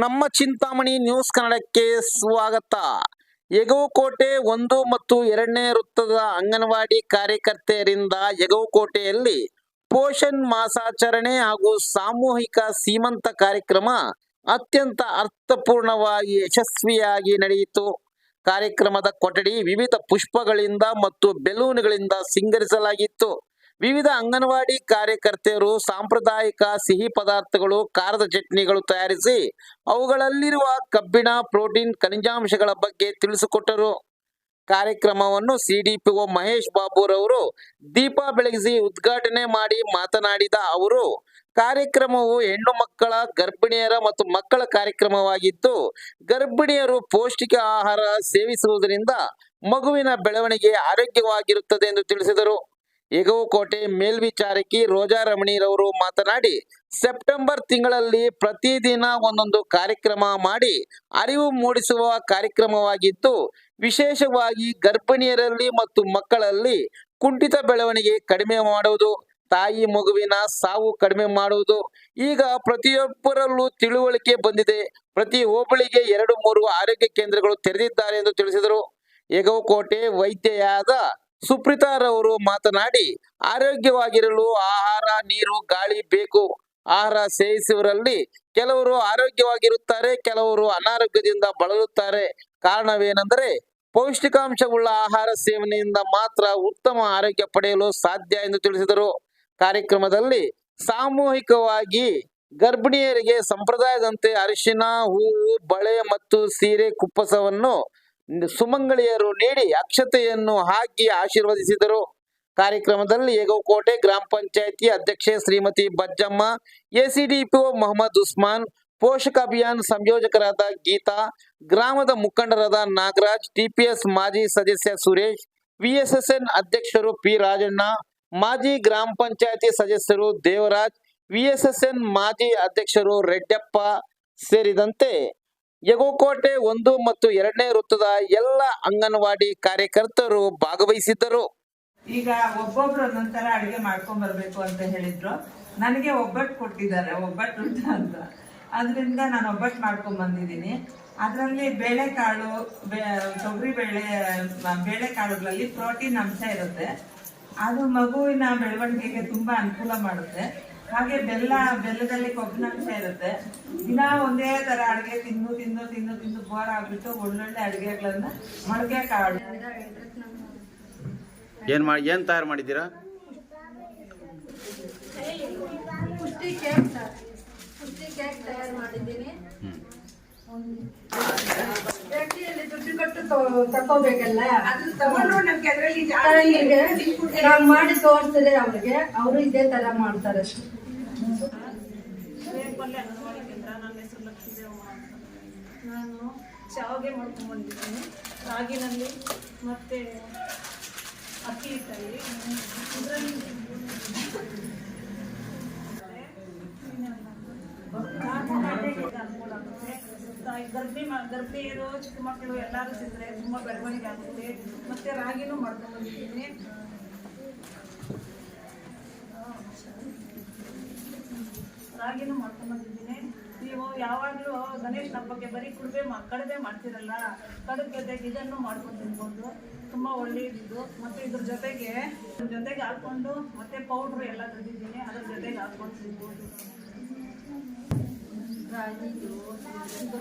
ನಮ್ಮ ಚಿಂತಾಮಣಿ ನ್ಯೂಸ್ ಕನ್ನಡಕ್ಕೆ ಸ್ವಾಗತ. ಯಗವಕೋಟೆ ಒಂದು ಮತ್ತು ಎರಡನೇ ವೃತ್ತದ ಅಂಗನವಾಡಿ ಕಾರ್ಯಕರ್ತೆಯರಿಂದ ಯಗವಕೋಟೆಯಲ್ಲಿ ಪೋಷಣ್ ಮಾಸಾಚರಣೆ ಹಾಗೂ ಸಾಮೂಹಿಕ ಸೀಮಂತ ಕಾರ್ಯಕ್ರಮ ಅತ್ಯಂತ ಅರ್ಥಪೂರ್ಣವಾಗಿ ಯಶಸ್ವಿಯಾಗಿ ನಡೆಯಿತು. ಕಾರ್ಯಕ್ರಮದ ಕೊಠಡಿ ವಿವಿಧ ಪುಷ್ಪಗಳಿಂದ ಮತ್ತು ಬೆಲೂನ್ಗಳಿಂದ ಸಿಂಗರಿಸಲಾಗಿತ್ತು. ವಿವಿಧ ಅಂಗನವಾಡಿ ಕಾರ್ಯಕರ್ತೆಯರು ಸಾಂಪ್ರದಾಯಿಕ ಸಿಹಿ ಪದಾರ್ಥಗಳು, ಖಾರದ ಚಟ್ನಿಗಳು ತಯಾರಿಸಿ ಅವುಗಳಲ್ಲಿರುವ ಕಬ್ಬಿಣ, ಪ್ರೋಟೀನ್, ಖನಿಜಾಂಶಗಳ ಬಗ್ಗೆ ತಿಳಿಸಿಕೊಟ್ಟರು. ಕಾರ್ಯಕ್ರಮವನ್ನು ಸಿಡಿಪಿಒ ಮಹೇಶ್ ಬಾಬುರವರು ದೀಪ ಬೆಳಗಿಸಿ ಉದ್ಘಾಟನೆ ಮಾಡಿ ಮಾತನಾಡಿದ ಅವರು, ಕಾರ್ಯಕ್ರಮವು ಹೆಣ್ಣು ಮಕ್ಕಳ, ಗರ್ಭಿಣಿಯರ ಮತ್ತು ಮಕ್ಕಳ ಕಾರ್ಯಕ್ರಮವಾಗಿದ್ದು, ಗರ್ಭಿಣಿಯರು ಪೌಷ್ಟಿಕ ಆಹಾರ ಸೇವಿಸುವುದರಿಂದ ಮಗುವಿನ ಬೆಳವಣಿಗೆ ಆರೋಗ್ಯವಾಗಿರುತ್ತದೆ ಎಂದು ತಿಳಿಸಿದರು. ಎಗವಕೋಟೆ ಮೇಲ್ವಿಚಾರಕಿ ರೋಜಾ ರಮಣಿರವರು ಮಾತನಾಡಿ, ಸೆಪ್ಟೆಂಬರ್ ತಿಂಗಳಲ್ಲಿ ಪ್ರತಿದಿನ ಒಂದೊಂದು ಕಾರ್ಯಕ್ರಮ ಮಾಡಿ ಅರಿವು ಮೂಡಿಸುವ ಕಾರ್ಯಕ್ರಮವಾಗಿದ್ದು, ವಿಶೇಷವಾಗಿ ಗರ್ಭಿಣಿಯರಲ್ಲಿ ಮತ್ತು ಮಕ್ಕಳಲ್ಲಿ ಕುಂಠಿತ ಬೆಳವಣಿಗೆ ಕಡಿಮೆ ಮಾಡುವುದು, ತಾಯಿ ಮಗುವಿನ ಸಾವು ಕಡಿಮೆ ಮಾಡುವುದು, ಈಗ ಪ್ರತಿಯೊಬ್ಬರಲ್ಲೂ ತಿಳುವಳಿಕೆ ಬಂದಿದೆ. ಪ್ರತಿ ಹೋಬಳಿಗೆ ಎರಡು ಮೂರು ಆರೋಗ್ಯ ಕೇಂದ್ರಗಳು ತೆರೆದಿದ್ದಾರೆ ಎಂದು ತಿಳಿಸಿದರು. ಎಗವಕೋಟೆ ವೈದ್ಯೆಯಾದ ಸುಪ್ರೀತಾರವರು ಮಾತನಾಡಿ, ಆರೋಗ್ಯವಾಗಿರಲು ಆಹಾರ, ನೀರು, ಗಾಳಿ ಬೇಕು. ಆಹಾರ ಸೇವಿಸುವರಲ್ಲಿ ಕೆಲವರು ಆರೋಗ್ಯವಾಗಿರುತ್ತಾರೆ, ಕೆಲವರು ಅನಾರೋಗ್ಯದಿಂದ ಬಳಲುತ್ತಾರೆ. ಕಾರಣವೇನೆಂದರೆ, ಪೌಷ್ಟಿಕಾಂಶವುಳ್ಳ ಆಹಾರ ಸೇವನೆಯಿಂದ ಮಾತ್ರ ಉತ್ತಮ ಆರೋಗ್ಯ ಪಡೆಯಲು ಸಾಧ್ಯ ಎಂದು ತಿಳಿಸಿದರು. ಕಾರ್ಯಕ್ರಮದಲ್ಲಿ ಸಾಮೂಹಿಕವಾಗಿ ಗರ್ಭಿಣಿಯರಿಗೆ ಸಂಪ್ರದಾಯದಂತೆ ಅರಿಶಿನ, ಹೂವು, ಬಳೆ ಮತ್ತು ಸೀರೆ, ಕುಪ್ಪಸವನ್ನು ಸುಮಂಗಳಿಯರು ನೀಡಿ ಅಕ್ಷತೆಯನ್ನು ಹಾಕಿ ಆಶೀರ್ವದಿಸಿದರು. ಕಾರ್ಯಕ್ರಮದಲ್ಲಿ ಏಗವಕೋಟೆ ಗ್ರಾಮ ಪಂಚಾಯತಿ ಅಧ್ಯಕ್ಷೆ ಶ್ರೀಮತಿ ಬಜ್ಜಮ್ಮ ಎಸಿಡಿಪಿಒ ಮೊಹಮ್ಮದ್ ಉಸ್ಮಾನ್ ಪೋಷಕ ಅಭಿಯಾನ ಸಂಯೋಜಕರಾದ ಗೀತಾ, ಗ್ರಾಮದ ಮುಖಂಡರಾದ ನಾಗರಾಜ್ ಟಿಪಿಎಸ್ ಮಾಜಿ ಸದಸ್ಯ ಸುರೇಶ್ ವಿಎಸ್ಎಸ್ಎನ್ ಅಧ್ಯಕ್ಷರು ಪಿ ರಾಜಣ್ಣ, ಮಾಜಿ ಗ್ರಾಮ ಪಂಚಾಯತಿ ಸದಸ್ಯರು ದೇವರಾಜ್ ವಿಎಸ್ಎಸ್ಎನ್ ಮಾಜಿ ಅಧ್ಯಕ್ಷರು ರೆಡ್ಡಪ್ಪ ಸೇರಿದಂತೆ ಯಗೋಕೋಟೆ ಒಂದು ಮತ್ತು ಎರಡನೇ ವೃತ್ತದ ಎಲ್ಲ ಅಂಗನವಾಡಿ ಕಾರ್ಯಕರ್ತರು ಭಾಗವಹಿಸಿದ್ದರು. ಈಗ ಒಬ್ಬೊಬ್ರು ನಂತರ ಅಡಿಗೆ ಮಾಡ್ಕೊಂಡ್ ಬರ್ಬೇಕು ಅಂತ ಹೇಳಿದ್ರು. ನನಗೆ ಒಬ್ಬಟ್ಟು ಕೊಟ್ಟಿದ್ದಾರೆ ಒಬ್ಬಟ್ಟು ಅಂತ. ಅದರಿಂದ ನಾನು ಒಬ್ಬಟ್ಟು ಮಾಡ್ಕೊಂಡ್ ಬಂದಿದ್ದೀನಿ. ಅದರಲ್ಲಿ ಬೇಳೆಕಾಳು ತೊಗರಿ ಬೇಳೆ ಬೇಳೆಕಾಳುಗಳಲ್ಲಿ ಪ್ರೋಟೀನ್ ಅಂಶ ಇರುತ್ತೆ. ಅದು ಮಗುವಿನ ಬೆಳವಣಿಗೆಗೆ ತುಂಬಾ ಅನುಕೂಲ ಮಾಡುತ್ತೆ. ಹಾಗೆ ಬೆಲ್ಲ ಬೆಲ್ಲದಲ್ಲಿ ಕೊಬ್ಬಿನಾಂಶ ಇರುತ್ತೆ. ದಿನ ಒಂದೇ ತರ ಅಡಿಗೆ ತಿಂದು ತಿಂದು ತಿಂದು ತಿಂದು ಬೋರ್ ಆಗ್ಬಿಟ್ಟು ಒಳ್ಳೊಳ್ಳೆ ಅಡಿಗೆಗಳನ್ನ ಮೊಳಕೆ ಕಾಳು ಏನ್ ಮಾಡಿ ಏನ್ ತಯಾರು ಮಾಡಿದ್ದೀರಾ? ಪುಷ್ಟಿ ಕೇಕ್ ಸರ್ ಪುಷ್ಟಿ ಕೇಕ್ ತಯಾರು ಮಾಡಿದ್ದೀನಿ. ದುಡ್ಡು ಕೊಟ್ಟು ತಕೋಬೇಕಲ್ಲ ತರಂಗಿಗೆ ನಾವು ಮಾಡಿ ತೋರಿಸಿದ್ರೆ ಅವ್ರಿಗೆ. ಅವರು ಇದೇ ತರ ಮಾಡ್ತಾರೆ ಪಲ್ಯ ನನ್ನ ಹೆಸರು ಲಕ್ಷ್ಮೀದೇವಮ್ಮ ನಾನು ಶಾವಿಗೆ ಮಾಡ್ಕೊಂಡ್ಬಂದಿದ್ದೀನಿ. ರಾಗಿನಲ್ಲಿ ಮತ್ತು ಅಕ್ಕಿ ಹಿಟ್ಟಲ್ಲಿ ಇದರಲ್ಲಿ ಅನುಕೂಲ ಆಗುತ್ತೆ ಇರೋ ಚಿಕ್ಕ ಮಕ್ಕಳು ಎಲ್ಲರೂ ತಿಂದರೆ ತುಂಬ ಬೆಳವಣಿಗೆ ಆಗುತ್ತೆ. ಮತ್ತು ರಾಗಿನೂ ಮಾಡ್ಕೊಂಡ್ಬಂದಿದ್ದೀನಿ. ರಾಗಿನೂ ಮಾಡ್ಕೊಂಡ್ಬಂದಿದ್ದೀನಿ ನೀವು ಯಾವಾಗಲೂ ಗಣೇಶನ ಹಬ್ಬಕ್ಕೆ ಬರೀ ಕುಡುಬೆ ಮಾ ಮಾಡ್ತಿರಲ್ಲ ಕಡದ ಜೊತೆಗೆ ಇದನ್ನು ಮಾಡ್ಕೊಂಡು ತಿನ್ಬೋದು. ತುಂಬ ಒಳ್ಳೆಯದಿದ್ದು ಮತ್ತು ಇದ್ರ ಜೊತೆಗೆ ಜೊತೆಗೆ ಹಾಕ್ಕೊಂಡು ಮತ್ತೆ ಪೌಡ್ರು ಎಲ್ಲ ತಂದಿದ್ದೀನಿ ಅದ್ರ ಜೊತೆಗೆ ಹಾಕ್ಕೊಂಡು ತಿನ್ಬೋದು.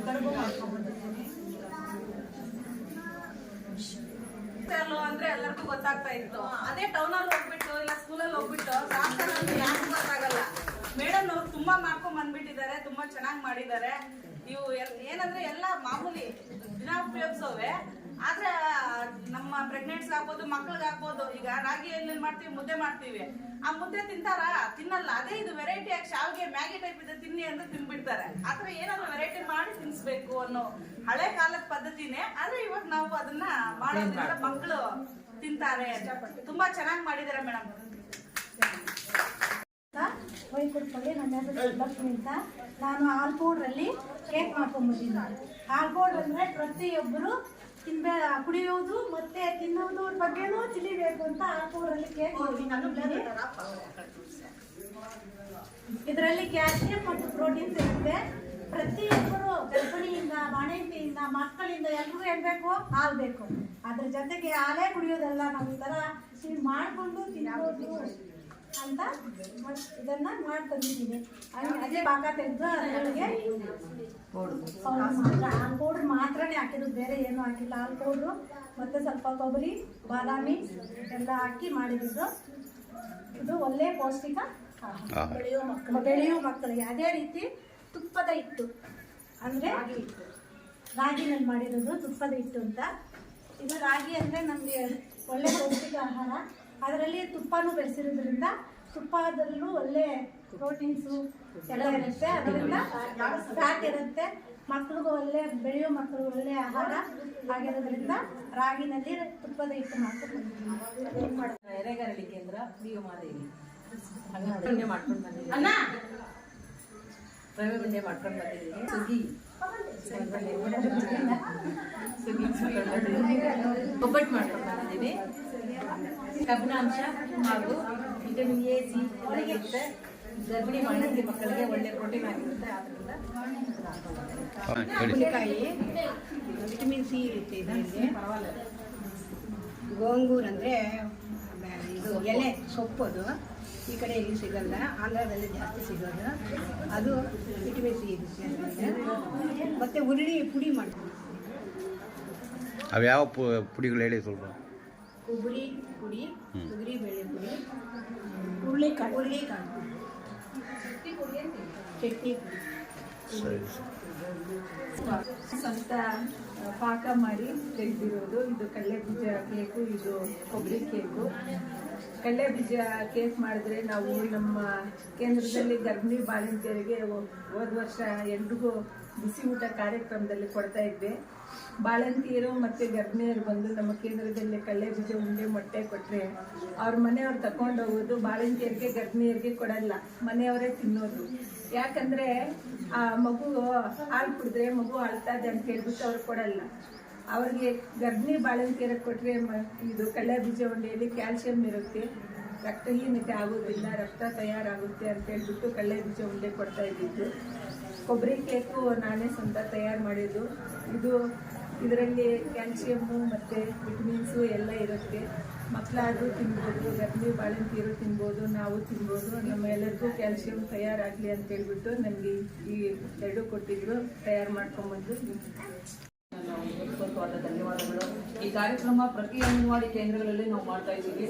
ಕಡುಬು ಮಾಡ್ಕೊಂಡ್ಬಂದಿದ್ದೀನಿ ಅಂದ್ರೆ ಎಲ್ಲರಿಗೂ ಗೊತ್ತಾಗ್ತಾ ಇತ್ತು. ಅದೇ ಟೌನಲ್ಲಿ ಹೋಗ್ಬಿಟ್ಟು ಇಲ್ಲ ಸ್ಕೂಲಲ್ಲಿ ಹೋಗ್ಬಿಟ್ಟು ರಾಷ್ಟ್ರದಲ್ಲಿ ಯಾರಿಗೂ ಗೊತ್ತಾಗಲ್ಲ ಮೇಡಮ್ ಅವ್ರು ತುಂಬಾ ಮಾಡ್ಕೊಂಡ್ ಬಂದ್ಬಿಟ್ಟಿದ್ದಾರೆ ತುಂಬಾ ಚೆನ್ನಾಗಿ ಮಾಡಿದ್ದಾರೆ. ಇವು ಏನಂದ್ರೆ ಎಲ್ಲ ಮಾಮೂಲಿ ದಿನ ಉಪಯೋಗಿಸೋವೆ. ಆದ್ರೆ, ನಮ್ಮ ಪ್ರೆಗ್ನೆಂಟ್ಸ್ ಆಗ್ಬೋದು, ಮಕ್ಳಿಗೆ ಆಗ್ಬೋದು, ಈಗ ರಾಗಿ ಏನೇನ್ ಮಾಡ್ತೀವಿ, ಮುದ್ದೆ ಮಾಡ್ತೀವಿ. ಆ ಮುದ್ದೆ ತಿಂತಾರ? ತಿನ್ನಲ್ಲ. ಅದೇ ಇದು ವೆರೈಟಿ ಆಗಿ ಶಾವಿಗೆ ಮ್ಯಾಗಿ ಟೈಪ್ ಇದೆ ತಿನ್ನಿ ಅಂದ್ರೆ ತಿನ್ಬಿಡ್ತಾರೆ. ಆದ್ರೆ ಏನಾದ್ರು ವೆರೈಟಿ ಮಾಡಿ ತಿನ್ಸ್ಬೇಕು ಅನ್ನೋ ಹಳೆ ಕಾಲದ ಪದ್ಧತಿನೇ. ಆದ್ರೆ ಇವಾಗ ನಾವು ಅದನ್ನ ಮಾಡೋದ್ರಿಂದ ಮಕ್ಕಳು ತಿಂತಾರೆ ತುಂಬಾ ಚೆನ್ನಾಗಿ ಮಾಡಿದಾರೆ ಮೇಡಮ್. ವೈಕುಂಠಲ್ಲಿ ನನ್ನ ಹೆಸರು ಲಕ್ಷ್ಮಿ ಅಂತ. ನಾನು ಆಲ್ಕೋಡ್ರಲ್ಲಿ ಕೇಕ್ ಮಾಡ್ಕೊಂಡ್ಬಂದಿದ್ದೀನಿ ಆಲ್ಕೋಡ್ ಅಂದರೆ ಪ್ರತಿಯೊಬ್ಬರು ತಿನ್ಬೇ, ಕುಡಿಯೋದು ಮತ್ತೆ ತಿನ್ನೋದ್ರ ಬಗ್ಗೆನೂ ತಿಳಿಬೇಕು ಅಂತ ಆಲ್ಕೋಡ್ರಲ್ಲಿ ಕೇಕ್ ಮಾಡ್ಕೊಂಡಿದ್ದೀನಿ. ಇದರಲ್ಲಿ ಕ್ಯಾಲ್ಸಿಯಂ ಮತ್ತು ಪ್ರೋಟೀನ್ಸ್ ಇರುತ್ತೆ. ಪ್ರತಿಯೊಬ್ಬರು ಗರ್ಭಿಣಿಯಿಂದ, ಬಾಣಂತಿಯಿಂದ, ಮಕ್ಕಳಿಂದ ಎಲ್ರಿಗೂ ಹೇಳ್ಬೇಕು ಹಾಲು ಬೇಕು. ಅದ್ರ ಜೊತೆಗೆ ಹಾಲೇ ಕುಡಿಯೋದಲ್ಲ ನಾವು ಈ ಥರ ಮಾಡಿಕೊಂಡು ತಿನ್ಬೋದು ಅಂತ ಇದನ್ನ ಮಾಡಿ ತಂದಿದ್ದೀನಿ ಅದೇ ಪಾಕ ತೆಗೆದು ಮಾತ್ರ ಹಾಲು ಪೌಡ್ರ್ ಮಾತ್ರನೇ ಹಾಕಿರೋದು ಬೇರೆ ಏನು ಹಾಕಿಲ್ಲ. ಹಾಲು ಪೌಡ್ರು ಮತ್ತೆ ಸ್ವಲ್ಪ ಕೊಬ್ಬರಿ ಬಾದಾಮಿ ಎಲ್ಲ ಹಾಕಿ ಮಾಡಿದ್ರು ಇದು ಒಳ್ಳೆ ಪೌಷ್ಟಿಕ ಬೆಳೆಯೋ ಬೆಳೆಯುವ ಮಕ್ಕಳು ಬೆಳೆಯುವ ಮಕ್ಕಳಿಗೆ. ಅದೇ ರೀತಿ ತುಪ್ಪದ ಇತ್ತು ಅಂದರೆ ರಾಗಿನಲ್ಲಿ ಮಾಡಿರೋದು ತುಪ್ಪದ ಹಿಟ್ಟು ಅಂತ. ಇದು ರಾಗಿ ಅಂದರೆ ನಮಗೆ ಒಳ್ಳೆ ಪೌಷ್ಟಿಕ ಆಹಾರ. ಅದರಲ್ಲಿ ತುಪ್ಪನೂ ಬೆಳೆಸಿರೋದ್ರಿಂದ ತುಪ್ಪದಲ್ಲೂ ಒಳ್ಳೆ ಪ್ರೋಟೀನ್ಸು ಎಲ್ಲ ಇರುತ್ತೆ. ಅದರಿಂದ ಫ್ಯಾಟ್ ಇರುತ್ತೆ. ಮಕ್ಳಿಗೂ ಒಳ್ಳೆ ಬೆಳೆಯೋ ಮಕ್ಕಳು ಒಳ್ಳೆ ಆಹಾರ ಆಗಿರೋದ್ರಿಂದ ರಾಗಿನಲ್ಲಿ ತುಪ್ಪದ ಹಿಟ್ಟು ಮಾಡ್ಕೊಂಡು ಎರೆಗರಳಿ ಕೇಂದ್ರ ಭೀಮಾದೇವಿ ಉಂಡೆ ಮಾಡ್ಕೊಂಡು ಬಂದಿದ್ದೀನಿ. ರವೆ ಉಂಡೆ ಮಾಡ್ಕೊಂಡು ಬಂದಿದ್ದೀನಿ. ಮಾಡ್ಕೊಂಡು ಬಂದಿದ್ದೀನಿ. ಒಬ್ಬಟ್ಟು ಮಾಡ್ಕೊಂಡು ಬಂದಿದ್ದೀನಿ. ಕಬ್ಬಿನಾಂಶ ಹಾಗೂ ವಿಟಮಿನ್ ಎ ಸಿ ಎಲ್ಲ ಇರುತ್ತೆ ಗರ್ಭಿಣಿ ಬಾಣಂತಿ ಮಕ್ಕಳಿಗೆ ಒಳ್ಳೆ ಪ್ರೋಟೀನ್ ಆಗಿರುತ್ತೆ ಆದ್ರಿಂದ ಹುಲಿಕಾಯಿ ವಿಟಮಿನ್ ಸಿ ಇರುತ್ತೆ ಇದರಲ್ಲಿ ಗೋಂಗೂರ್ ಅಂದರೆ ಇದು ಎಲೆ ಸೊಪ್ಪು ಅದು ಈ ಕಡೆ ಎಲ್ಲಿ ಸಿಗಲ್ಲ ಆಂಧ್ರದಲ್ಲಿ ಜಾಸ್ತಿ ಸಿಗೋದು ಅದು ವಿಟಮಿನ್ ಸಿ ಇರುತ್ತೆ ಅದರಲ್ಲಿ ಮತ್ತು ಹುರುಳಿ ಪುಡಿ ಮಾಡ್ತೀವಿ ಅವ್ಯಾವ ಪು- ಪುಡಿಗಳು ಹೇಳಿ ಸ್ವಲ್ಪ ಕೊಬ್ಬರಿ ಪುಡಿ ತೊಗರಿ ಬೇಳೆ ಪುಡಿ ಹುರುಳಿಕಾಳು. ಹುರುಳಿಕಾಳು. ಚಟ್ನಿ ಪುಡಿ. ಸರಿ. ಸ್ವಂತ ಪಾಕ ಮಾಡಿ ತೆಗೆದಿರೋದು. ಇದು ಕಡಲೆ ಬೀಜ ಕೇಕು ಇದು ಕೊಬ್ಬರಿ ಕೇಕು. ಕಡಲೆ ಬೀಜ ಕೇಕ್ ಮಾಡಿದ್ರೆ ನಾವು ನಮ್ಮ ಕೇಂದ್ರದಲ್ಲಿ ಗರ್ಭಿಣಿ ಬಾಲಿಂತಿಯರಿಗೆ ಹೋದ ವರ್ಷ ಎಲ್ರಿಗೂ ಬಿಸಿ ಊಟ ಕಾರ್ಯಕ್ರಮದಲ್ಲಿ ಕೊಡ್ತಾ ಇದ್ದೆ. ಬಾಳಂತಿಯರು ಮತ್ತು ಗರ್ಭಿಣಿಯರು ಬಂದು ನಮ್ಮ ಕೇಂದ್ರದಲ್ಲಿ ಕಳ್ಳೆ ಬೀಜ, ಉಂಡೆ, ಮೊಟ್ಟೆ ಕೊಟ್ಟರೆ ಅವ್ರ ಮನೆಯವ್ರು ತಗೊಂಡು ಹೋಗೋದು ಬಾಳಂತಿಯರಿಗೆ ಗರ್ಭಿಣಿಯರಿಗೆ ಕೊಡಲ್ಲ, ಮನೆಯವರೇ ತಿನ್ನೋದು. ಯಾಕಂದರೆ ಆ ಮಗು ಹಾಲು ಕುಡಿದ್ರೆ ಮಗು ಅಳ್ತಾ ಇದೆ ಅಂತ ಹೇಳ್ಬಿಟ್ಟು ಅವ್ರು ಕೊಡಲ್ಲ. ಅವ್ರಿಗೆ ಗರ್ಭಿಣಿ ಬಾಳಂತಿಯರಿಗೆ ಕೊಟ್ಟರೆ ಇದು ಕಳ್ಳೆ ಬೀಜ, ಉಂಡೆಯಲ್ಲಿ ಕ್ಯಾಲ್ಶಿಯಂ ಇರುತ್ತೆ. ರಕ್ತಹೀನತೆ ಆಗೋದಿಲ್ಲ ರಕ್ತ ತಯಾರಾಗುತ್ತೆ ಅಂತ ಹೇಳ್ಬಿಟ್ಟು ಕಳ್ಳೆ ಬೀಜ, ಉಂಡೆ ಕೊಡ್ತಾ ಇದ್ದಿದ್ದು. ಕೊಬ್ಬರಿ ಕೇಕು ನಾನೇ ಸ್ವಂತ ತಯಾರು ಮಾಡಿದ್ದು. ಇದು ಇದರಲ್ಲಿ ಕ್ಯಾಲ್ಸಿಯಮ್ಮು ಮತ್ತು ವಿಟಮಿನ್ಸು ಎಲ್ಲ ಇರುತ್ತೆ. ಮಕ್ಕಳಾದರೂ ತಿನ್ಬೋದು ಗರ್ಭಿ ಬಾಳಂತಿಯರು ತಿನ್ಬೋದು, ನಾವು ತಿನ್ಬೋದು. ನಮ್ಮ ಎಲ್ಲರಿಗೂ ಕ್ಯಾಲ್ಸಿಯಂ ತಯಾರಾಗಲಿ ಅಂತೇಳ್ಬಿಟ್ಟು ನಮಗೆ ಈ ಎರಡು ಕೊಟ್ಟಿದ್ರು, ತಯಾರು ಮಾಡ್ಕೊಂಬಂದು ಧನ್ಯವಾದಗಳು. ಈ ಕಾರ್ಯಕ್ರಮ ಪ್ರತಿ ಅಂಗನವಾಡಿ ಕೇಂದ್ರಗಳಲ್ಲಿ ನಾವು ಮಾಡ್ತಾ ಇದ್ದೀವಿ.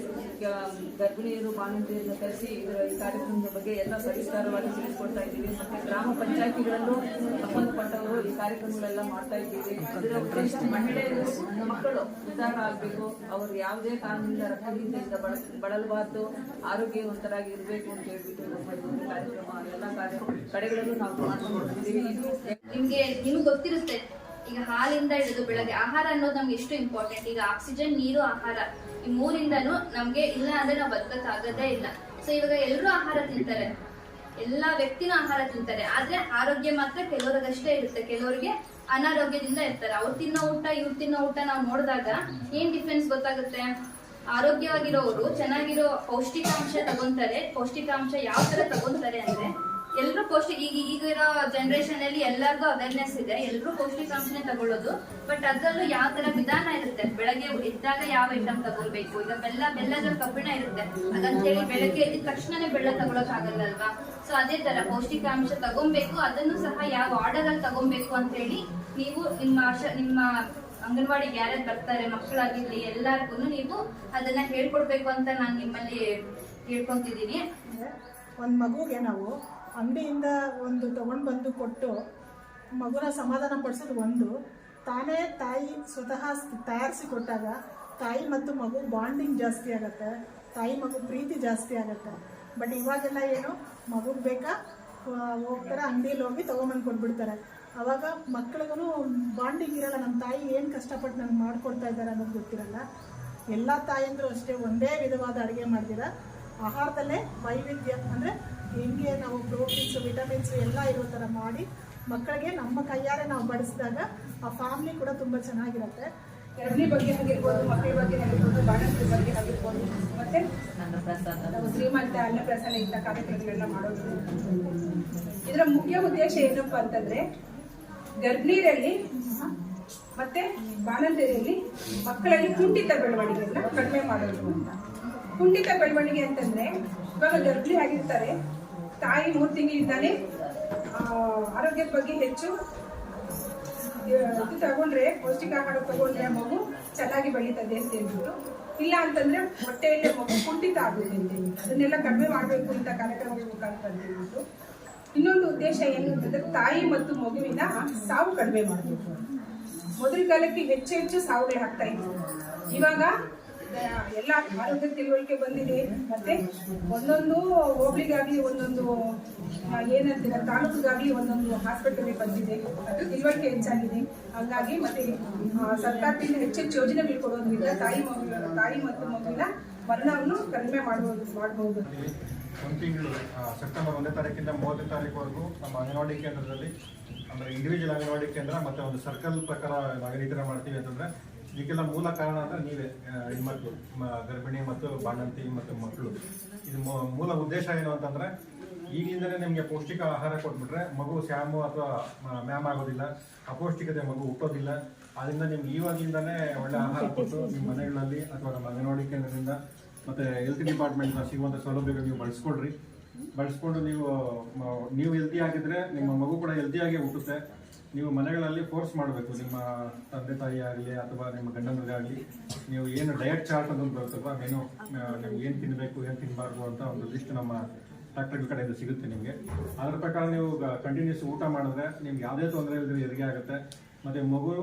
ಗರ್ಭಿಣಿಯರು, ಬಾಣಂತಿಯರನ್ನು ಕರೆಸಿ ಇದರ ಈ ಕಾರ್ಯಕ್ರಮದ ಬಗ್ಗೆ ಎಲ್ಲ ಸವಿಸ್ತಾರವಾಗಿ ತಿಳಿಸ್ಕೊಡ್ತಾ ಇದ್ದೀವಿ. ಮತ್ತೆ ಗ್ರಾಮ ಪಂಚಾಯತಿಗಳಲ್ಲೂ ಸಂಬಂಧಪಟ್ಟವರು ಈ ಕಾರ್ಯಕ್ರಮಗಳೆಲ್ಲ ಮಾಡ್ತಾ ಇದ್ದೀವಿ. ಇದರ ಉದ್ದೇಶ ಮಹಿಳೆಯರು, ಮಕ್ಕಳು ಉದ್ಧಾರ ಆಗಬೇಕು. ಅವರು ಯಾವುದೇ ಕಾರಣದಿಂದ ರಕ್ತಹೀನತೆಯಿಂದ ಬಳ, ಬಳಲಬಾರ್ದು. ಆರೋಗ್ಯವಂತರಾಗಿ ಇರಬೇಕು ಅಂತ ಹೇಳ್ಬಿಟ್ಟು ಕಾರ್ಯಕ್ರಮ, ಎಲ್ಲ ಕಾರ್ಯ ಕಡೆಗಳಲ್ಲೂ ನಾವು ಮಾಡ್ತಾ ಇದು ನಿಮ್ಗೆ ನಿಮ್ಗೆ ಗೊತ್ತಿರುತ್ತೆ. ಈಗ ಹಾಲಿಂದ ಹಿಡಿದು ಬೆಳಗ್ಗೆ ಆಹಾರ ಅನ್ನೋದು ನಮ್ಗೆ ಎಷ್ಟು ಇಂಪಾರ್ಟೆಂಟ್ ಈಗ ಆಕ್ಸಿಜನ್ ನೀರು, ಆಹಾರ ಈ ಮೂರಿಂದನು ನಮ್ಗೆ ಇಲ್ಲ ಅಂದ್ರೆ ನಾವು ಬದುಕಕ್ಕಾಗದೇ ಇಲ್ಲ. ಸೊ ಇವಾಗ ಎಲ್ಲರೂ ಆಹಾರ ತಿಂತಾರೆ. ಎಲ್ಲಾ ವ್ಯಕ್ತಿನೂ ಆಹಾರ ತಿಂತಾರೆ. ಆದ್ರೆ ಆರೋಗ್ಯ ಮಾತ್ರ ಕೆಲವರಿಗಷ್ಟೇ ಇರುತ್ತೆ. ಕೆಲವರಿಗೆ ಅನಾರೋಗ್ಯದಿಂದ ಇರ್ತಾರೆ. ಅವ್ರು ತಿನ್ನೋ ಊಟ, ಇವ್ರು ತಿನ್ನೋ ಊಟ ನಾವು ನೋಡಿದಾಗ ಏನ್ ಡಿಫ್ರೆನ್ಸ್ ಗೊತ್ತಾಗುತ್ತೆ? ಆರೋಗ್ಯವಾಗಿರೋರು ಚೆನ್ನಾಗಿರೋ ಪೌಷ್ಟಿಕಾಂಶ ತಗೊಂತಾರೆ. ಪೌಷ್ಟಿಕಾಂಶ ಯಾವ ತರ ತಗೊಂತಾರೆ ಅಂದ್ರೆ ಎಲ್ರು ಪೌಷ್ಟಿಕ ಈಗ ಈಗಿರೋ ಜನರೇಷನ್ ಅಲ್ಲಿ ಎಲ್ಲರಿಗೂ ಅವೇರ್ನೆಸ್ ಇದೆ. ಎಲ್ಲರೂ ಪೌಷ್ಟಿಕಾಂಶನೇ ತಗೊಳ್ಳೋದು. ಬಟ್ ಅದ್ರಲ್ಲೂ ಯಾವ ತರ ವಿಧಾನ ಇರುತ್ತೆ? ಬೆಳಗ್ಗೆ ಎದ್ದಾಗ ಯಾವ ಐಟಮ್ ತಗೊಳ್ಬೇಕು? ಈಗ ಬೆಲ್ಲ ಬೆಲ್ಲದ ಕಬ್ಬಿಣ ಇರುತ್ತೆ. ಅದಂತೇಳಿ ಬೆಳಗ್ಗೆ ಎದ್ದ ತಕ್ಷಣನೇ ಬೆಲ್ಲ ತಗೊಳಕ್ ಆಗಲ್ಲ ಅಲ್ವಾ ಸೊ ಅದೇ ತರ ಪೌಷ್ಟಿಕಾಂಶ ತಗೊಬೇಕು ಅದನ್ನು ಸಹ ಯಾವ ಆರ್ಡರ್ ಅಲ್ಲಿ ತಗೊಬೇಕು ಅಂತ ಹೇಳಿ ನೀವು ನಿಮ್ಮ ನಿಮ್ಮ ಅಂಗನವಾಡಿ ಯಾರ್ಯಾರು ಬರ್ತಾರೆ, ಮಕ್ಕಳಾಗಿರ್ಲಿ ಎಲ್ಲಾರ್ಗು ನೀವು ಅದನ್ನ ಹೇಳ್ಕೊಡ್ಬೇಕು ಅಂತ ನಾನು ನಿಮ್ಮಲ್ಲಿ ಹೇಳ್ಕೊಂತಿದ್ದೀನಿ. ಒಂದು ಮಗುಗೆ ನಾವು ಅಂಗಡಿಯಿಂದ ಒಂದು ತೊಗೊಂಡು ಬಂದು ಕೊಟ್ಟು ಮಗುನ ಸಮಾಧಾನ ಪಡಿಸೋದು ಒಂದು. ತಾನೇ ತಾಯಿ ಸ್ವತಃ ತಯಾರಿಸಿ ಕೊಟ್ಟಾಗ ತಾಯಿ ಮತ್ತು ಮಗು ಬಾಂಡಿಂಗ್ ಜಾಸ್ತಿ ಆಗುತ್ತೆ, ತಾಯಿ ಮಗು ಪ್ರೀತಿ ಜಾಸ್ತಿ ಆಗುತ್ತೆ. ಬಟ್ ಇವಾಗೆಲ್ಲ ಏನು, ಮಗುಗೆ ಬೇಕಾ, ಹೋಗ್ತಾರೆ ಅಂಗಡಿಯಲ್ಲಿ ಹೋಗಿ ತೊಗೊಂಬಂದು ಕೊಟ್ಬಿಡ್ತಾರೆ. ಅವಾಗ ಮಕ್ಳಿಗೂ ಬಾಂಡಿಂಗ್ ಇರಲ್ಲ ನಮ್ಮ ತಾಯಿ ಏನು ಕಷ್ಟಪಟ್ಟು ನಂಗೆ ಮಾಡ್ಕೊಡ್ತಾ ಇದ್ದಾರೆ ಅನ್ನೋದು ಗೊತ್ತಿರಲ್ಲ. ಎಲ್ಲ ತಾಯಿಯಂದರೂ ಅಷ್ಟೇ ಒಂದೇ ವಿಧವಾದ ಅಡುಗೆ ಮಾಡ್ತೀರ? ಆಹಾರದಲ್ಲೇ ವೈವಿಧ್ಯ, ಅಂದರೆ ಹೆಂಗೆ ನಾವು ಪ್ರೋಟೀನ್ಸ್ ವಿಟಮಿನ್ಸ್ ಎಲ್ಲ ಇರೋ ಥರ ಮಾಡಿ ಮಕ್ಕಳಿಗೆ ನಮ್ಮ ಕೈಯಾರೆ ನಾವು ಬಡಿಸಿದಾಗ ಆ ಫ್ಯಾಮ್ಲಿ ಕೂಡ ತುಂಬ ಚೆನ್ನಾಗಿರುತ್ತೆ. ಗರ್ಭಿಣಿ ಬಗ್ಗೆ ಆಗಿರ್ಬೋದು ಮಕ್ಕಳ ಬಗ್ಗೆ ಆಗಿರ್ಬೋದು ಬಾಣಸ್ತ್ರ ಬಗ್ಗೆ ಆಗಿರ್ಬೋದು ಮತ್ತೆ ನನ್ನ ಪ್ರಸಾದ. ನಾವು ಶ್ರೀಮಂತ ಅನ್ನಪ್ರಸನ್ನ ಇಂಥ ಕಾರ್ಯಕ್ರಮಗಳನ್ನ ಮಾಡೋದು. ಇದರ ಮುಖ್ಯ ಉದ್ದೇಶ ಏನಪ್ಪ ಅಂತಂದ್ರೆ ಗರ್ಭಿಣಿಯರಲ್ಲಿ ಮತ್ತೆ ಬಾಣಂತಿಯರಲ್ಲಿ ಮಕ್ಕಳಲ್ಲಿ ಕುಂಠಿತ ಬೆಳವಣಿಗೆಯನ್ನ ಕಡಿಮೆ ಮಾಡೋದು ಅಂತ. ಕುಂಠಿತ ಬೆಳವಣಿಗೆ ಅಂತಂದ್ರೆ ಇವಾಗ ಗರ್ಭಿಣಿ ಆಗಿರ್ತಾರೆ ತಾಯಿ ಮೂರು ತಿಂಗಳಿಂದಾನೆ ಆರೋಗ್ಯದ ಬಗ್ಗೆ ಹೆಚ್ಚು ಇದು ತಗೊಂಡ್ರೆ ಪೌಷ್ಟಿಕ ಆಹಾರ ತಗೊಂಡ್ರೆ ಮಗು ಚೆನ್ನಾಗಿ ಬೆಳೀತದೆ ಅಂತ ಹೇಳ್ಬಿಟ್ಟು. ಇಲ್ಲ ಅಂತಂದ್ರೆ ಹೊಟ್ಟೆಯಲ್ಲೇ ಮಗು ಕುಂಠಿತ ಆಗುತ್ತೆ ಅದನ್ನೆಲ್ಲ ಕಡಿಮೆ ಮಾಡಬೇಕು ಅಂತ ಕಾರ್ಯಕ್ರಮ ಹೇಳ್ಬಿಟ್ಟು. ಇನ್ನೊಂದು ಉದ್ದೇಶ ಏನು ಅಂತಂದ್ರೆ ತಾಯಿ ಮತ್ತು ಮಗುವಿನ ಸಾವು ಕಡಿಮೆ ಮಾಡಬೇಕು. ಮೊದಲ ಕಾಲಕ್ಕೆ ಹೆಚ್ಚು ಹೆಚ್ಚು ಸಾವುಗಳು ಆಗ್ತಾ ಇತ್ತು ಇವಾಗ ಎಲ್ಲ ಆರೋಗ್ಯ ತಿಳುವಳಿಕೆ ಬಂದಿದೆ. ಮತ್ತೆ ಒಂದೊಂದು ಹೋಬಳಿಗಾಗಿ ಒಂದೊಂದು ಏನಂತೀರ, ತಾಲೂಕಿಗಾಗ್ಲಿ ಒಂದೊಂದು ಹಾಸ್ಪಿಟಲ್ ಬಂದಿದೆ. ಅದು ತಿಳುವಳಿಕೆ ಹೆಚ್ಚಾಗಿದೆ. ಹಾಗಾಗಿ ಮತ್ತೆ ಸರ್ಕಾರದಿಂದ ಹೆಚ್ಚೆಚ್ಚು ಹೆಚ್ಚು ಯೋಜನೆಗಳು ಕೊಡೋದ್ರಿಂದ ತಾಯಿ ತಾಯಿ ಮತ್ತು ಮಗುವಿನ ಮರಣವನ್ನು ಕಡಿಮೆ ಮಾಡಬಹುದು ಮಾಡಬಹುದು ಒಂದು ತಿಂಗಳು ಸೆಪ್ಟೆಂಬರ್ ಒಂದನೇ ತಾರೀಕಿಂದ ಮೂವತ್ತನೇ ತಾರೀಕುವರೆಗೂ ನಮ್ಮ ಅಂಗನವಾಡಿ ಕೇಂದ್ರದಲ್ಲಿ, ಅಂದರೆ ಇಂಡಿವಿಜುವಲ್ ಅಂಗನವಾಡಿ ಕೇಂದ್ರ ಮತ್ತು ಒಂದು ಸರ್ಕಲ್ ಪ್ರಕಾರ ಥರ ಮಾಡ್ತೀವಿ ಅಂತಂದರೆ ಇದಕ್ಕೆಲ್ಲ ಮೂಲ ಕಾರಣ ಅಂದರೆ ನೀವೇ ಹೆಣ್ಮಕ್ಳು ಗರ್ಭಿಣಿ ಮತ್ತು ಬಾಣಂತಿ ಮತ್ತು ಮಕ್ಕಳು. ಇದು ಮೂಲ ಉದ್ದೇಶ ಏನು ಅಂತಂದರೆ, ಈಗಿಂದಲೇ ನಿಮಗೆ ಪೌಷ್ಟಿಕ ಆಹಾರ ಕೊಟ್ಬಿಟ್ರೆ ಮಗು ಸ್ಯಾಮು ಅಥವಾ ಮ್ಯಾಮ್ ಆಗೋದಿಲ್ಲ, ಅಪೌಷ್ಟಿಕತೆ ಮಗು ಹುಟ್ಟೋದಿಲ್ಲ. ಅದರಿಂದ ನಿಮ್ಗೆ ಇವಾಗಿಂದನೇ ಒಳ್ಳೆ ಆಹಾರ ಕೊಟ್ಟು ನಿಮ್ಮ ಮನೆಗಳಲ್ಲಿ ಅಥವಾ ನಮ್ಮ ಅಂಗನವಾಡಿ ಕೇಂದ್ರದಿಂದ ಮತ್ತೆ ಹೆಲ್ತ್ ಡಿಪಾರ್ಟ್ಮೆಂಟ್ ಸಿಗುವಂಥ ಸೌಲಭ್ಯಗಳು ನೀವು ಬಳಸ್ಕೊಡ್ರಿ. ಬಳಸ್ಕೊಂಡು ನೀವು ನೀವು ಹೆಲ್ತಿ ಆಗಿದ್ರೆ ನಿಮ್ಮ ಮಗು ಕೂಡ ಹೆಲ್ತಿಯಾಗಿ ಹುಟ್ಟುತ್ತೆ. ನೀವು ಮನೆಗಳಲ್ಲಿ ಫೋರ್ಸ್ ಮಾಡಬೇಕು. ನಿಮ್ಮ ತಂದೆ ತಾಯಿ ಆಗಲಿ ಅಥವಾ ನಿಮ್ಮ ಗಂಡನಿಗಾಗಲಿ ನೀವು ಏನು ಡಯಟ್ ಚಾರ್ಟ್ ಅಂತ ಬರುತ್ತಲ್ವಾ ಏನು ನೀವು ಏನು ತಿನ್ನಬೇಕು ಏನು ತಿನ್ನಬಾರ್ದು ಅಂತ ಒಂದು ಲಿಸ್ಟ್ ನಮ್ಮ ಡಾಕ್ಟರ್ಗಳ ಕಡೆಯಿಂದ ಸಿಗುತ್ತೆ ನಿಮಗೆ. ಅದರ ಪ್ರಕಾರ ನೀವು ಕಂಟಿನ್ಯೂಸ್ ಊಟ ಮಾಡಿದ್ರೆ ನಿಮ್ಗೆ ಯಾವುದೇ ತೊಂದರೆ ಇಲ್ಲದೆ ಹೆರಿಗೆ ಆಗುತ್ತೆ. ಮತ್ತು ಮಗು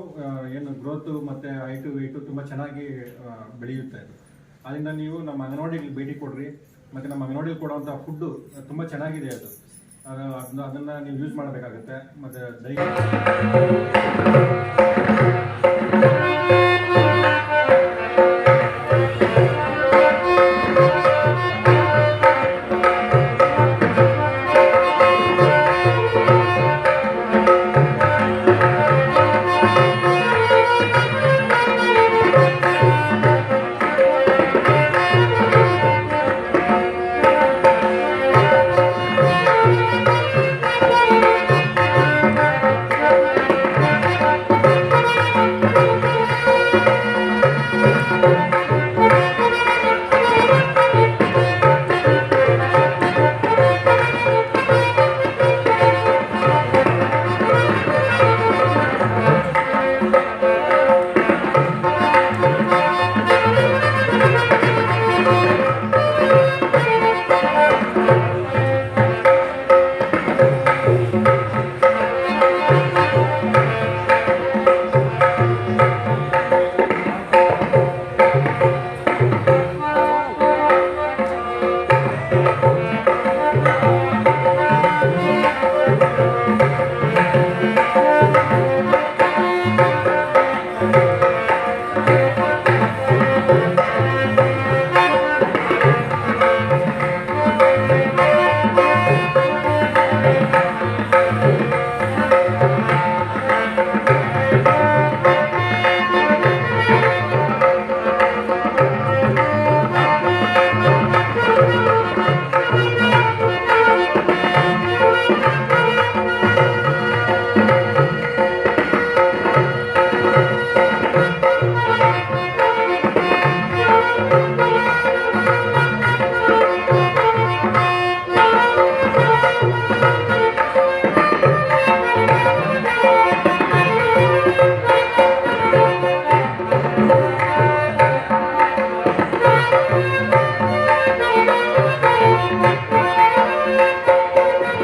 ಏನು ಗ್ರೋತು ಮತ್ತು ಹೈಟು ವೆಯ್ಟು ತುಂಬ ಚೆನ್ನಾಗಿ ಬೆಳೆಯುತ್ತೆ. ಅದು ಅದರಿಂದ ನೀವು ನಮ್ಮ ಅಂಗನವಾಡಿಗೆ ಭೇಟಿ ಕೊಡ್ರಿ. ಮತ್ತು ನಮ್ಮ ಅಂಗನವಾಡಿಗೆ ಕೊಡುವಂಥ ಫುಡ್ಡು ತುಂಬ ಚೆನ್ನಾಗಿದೆ ಅದು. ಅದನ್ನ ಅದನ್ನು ನೀವು ಯೂಸ್ ಮಾಡಬೇಕಾಗುತ್ತೆ. ಮತ್ತೆ ಡೈ